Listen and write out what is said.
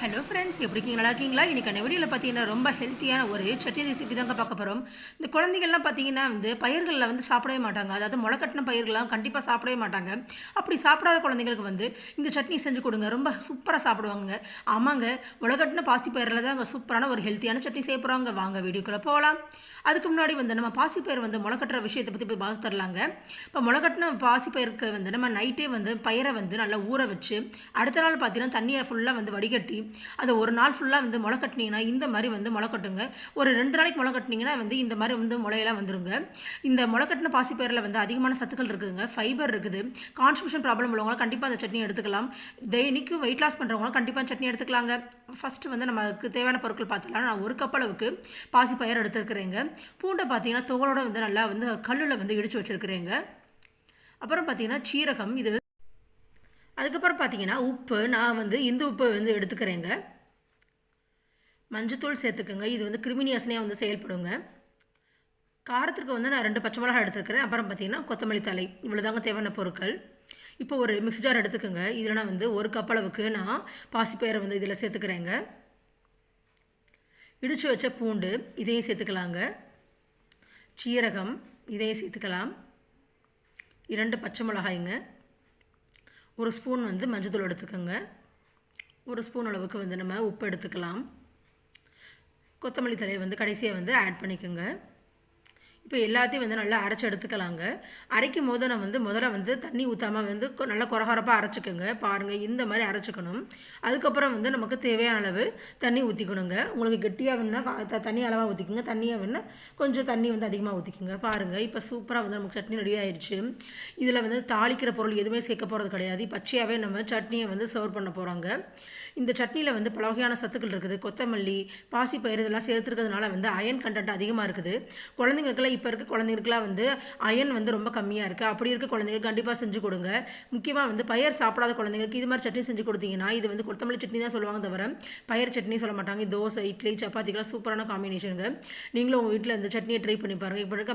Hello friends எப்படி இருக்கீங்க நல்லா இருக்கீங்களா இன்றைக்கான வீடியோவில் பார்த்தீங்கன்னா ரொம்ப ஹெல்த்தியான ஒரு சட்னி ரெசிபி தாங்க பார்க்க போகிறோம் இந்த குழந்தைகள்லாம் பார்த்தீங்கன்னா வந்து பயிர்களில் வந்து சாப்பிடவே மாட்டாங்க. அதாவது முளைக்கட்டின பயிர்கள்லாம் கண்டிப்பாக சாப்பிடவே மாட்டாங்க. அப்படி சாப்பிடாத குழந்தைங்களுக்கு வந்து இந்த சட்னி செஞ்சு கொடுங்க. ரொம்ப சூப்பராக சாப்பிடுவாங்க ஆமாங்க முளைக்கட்டின பாசி பயிரில் தான் அங்கே சூப்பரான ஒரு ஹெல்த்தியான சட்னி செய்ய போகிறாங்க வாங்க வீடியோக்குள்ளே போகலாம். அதுக்கு முன்னாடி வந்து நம்ம பாசிப்பயிர் வந்து முளைக்கட்டுற விஷயத்தை பற்றி போய் பார்த்து தரலாங்க. இப்போ முளைக்கட்டின பாசிப்பயிருக்கு வந்து நம்ம நைட்டே வந்து பயிரை வந்து நல்லா ஊற வச்சு அடுத்த நாள் பார்த்தீங்கன்னா தண்ணியை ஃபுல்லாக வந்து வடிகட்டி அதை ஒரு நாள் ஃபுல்லாக வந்து முளை கட்டினீங்கன்னா இந்த மாதிரி வந்து முளை கட்டுங்க ஒரு ரெண்டு நாளைக்கு முளை கட்டினீங்கன்னா வந்து இந்த மாதிரி வந்து முளையெல்லாம் வந்துருங்க. இந்த முளை கட்டின பாசிப்பயிரில் வந்து அதிகமான சத்துக்கள் இருக்குதுங்க ஃபைபர் இருக்குது. கான்ஸ்டிபேஷன் ப்ராப்ளம் உள்ளவங்க கண்டிப்பாக அந்த சட்னி எடுத்துக்கலாம். டெய்லிக்கும் வெயிட் லாஸ் பண்ணுறவங்களும் கண்டிப்பாக சட்னி எடுத்துக்கலாங்க. ஃபஸ்ட்டு வந்து நமக்கு தேவையான பொருட்கள் பார்த்துக்கலாம். நான் ஒரு கப் அளவுக்கு பாசிப்பயிர் எடுத்துருக்குறேங்க. பூண்டை பார்த்தீங்கன்னா தோலோட வந்து நல்லா வந்து கல்லில் வந்து இடித்து வச்சுருக்குறேங்க. அப்புறம் பார்த்தீங்கன்னா சீரகம் இது அதுக்கப்புறம் பார்த்தீங்கன்னா உப்பு நான் வந்து இந்த உப்பை வந்து எடுத்துக்கிறேங்க. மஞ்சத்தூள் சேர்த்துக்கோங்க. இது வந்து கிருமி வந்து செயல்படுங்க. காரத்திற்கு வந்து நான் ரெண்டு பச்சை மிளகா எடுத்துருக்கிறேன் அப்புறம் பார்த்தீங்கன்னா கொத்தமல்லி தலை இவ்வளோதாங்க தேவையான பொருட்கள். இப்போ ஒரு மிக்ஸி ஜார் எடுத்துக்கோங்க. இதில் நான் வந்து ஒரு கப் அளவுக்கு நான் பாசிப்பயிரை வந்து இதில் சேர்த்துக்கிறேங்க. இடித்து வச்ச பூண்டு இதையும் சேர்த்துக்கலாங்க. சீரகம் இதையும் சேர்த்துக்கலாம். இரண்டு பச்சை மிளகாய்ங்க. ஒரு ஸ்பூன் வந்து மஞ்சத்தூள் எடுத்துக்கோங்க. ஒரு ஸ்பூன் அளவுக்கு வந்து நம்ம உப்பு எடுத்துக்கலாம். கொத்தமல்லி தலையை வந்து கடைசியாக வந்து ஆட் பண்ணிக்கோங்க. இப்போ எல்லாத்தையும் வந்து நல்லா அரைச்சி எடுத்துக்கலாங்க. அரைக்கும் போது நான் வந்து முதல்ல வந்து தண்ணி ஊற்றாமல் வந்து கொ- நல்லா குறகுறப்பாக அரைச்சிக்கோங்க. பாருங்கள் இந்த மாதிரி அரைச்சிக்கணும். அதுக்கப்புறம் வந்து நமக்கு தேவையான அளவு தண்ணி ஊற்றிக்கணுங்க உங்களுக்கு கெட்டியாக வேணுன்னா த- தண்ணி அளவாக ஊற்றிக்கோங்க தண்ணியாக வேணுன்னா கொஞ்சம் தண்ணி வந்து அதிகமாக ஊற்றிக்கோங்க பாருங்கள் இப்போ சூப்பராக வந்து நமக்கு சட்னி ரெடி ஆயிடுச்சு இதில் வந்து தாளிக்கிற பொருள் எதுவுமே சேர்க்க போகிறது கிடையாது. பச்சையாகவே நம்ம சட்னியை வந்து சர்வ் பண்ண போகிறாங்க இந்த சட்னியில் வந்து பல வகையான சத்துக்கள் இருக்குது. கொத்தமல்லி பாசிப்பயிறு இதெல்லாம் சேர்த்துருக்கிறதுனால வந்து அயன் கண்டென்ட் அதிகமாக இருக்குது. குழந்தைங்களுக்குலாம் இப்போ இருக்க குழந்தைங்களுக்குலாம் வந்து அயன் வந்து ரொம்ப கம்மியாக இருக்குது அப்படி இருக்க குழந்தைங்களுக்கு கண்டிப்பாக செஞ்சு கொடுங்க. முக்கியமாக வந்து பயிர் சாப்பிடாத குழந்தைங்களுக்கு இது மாதிரி சட்னி செஞ்சு கொடுத்தீங்கன்னா இது வந்து கொத்தமல்லி சட்னி தான் சொல்லுவாங்க தவிர பயிர் சட்னி சொல்ல மாட்டாங்க. தோசை இட்லி சப்பாத்திக்கெல்லாம் சூப்பரான காம்பினேஷனுங்க நீங்களும் உங்கள் வீட்டில் இந்த சட்னியை ட்ரை பண்ணி பாருங்கள் இப்போ இருக்க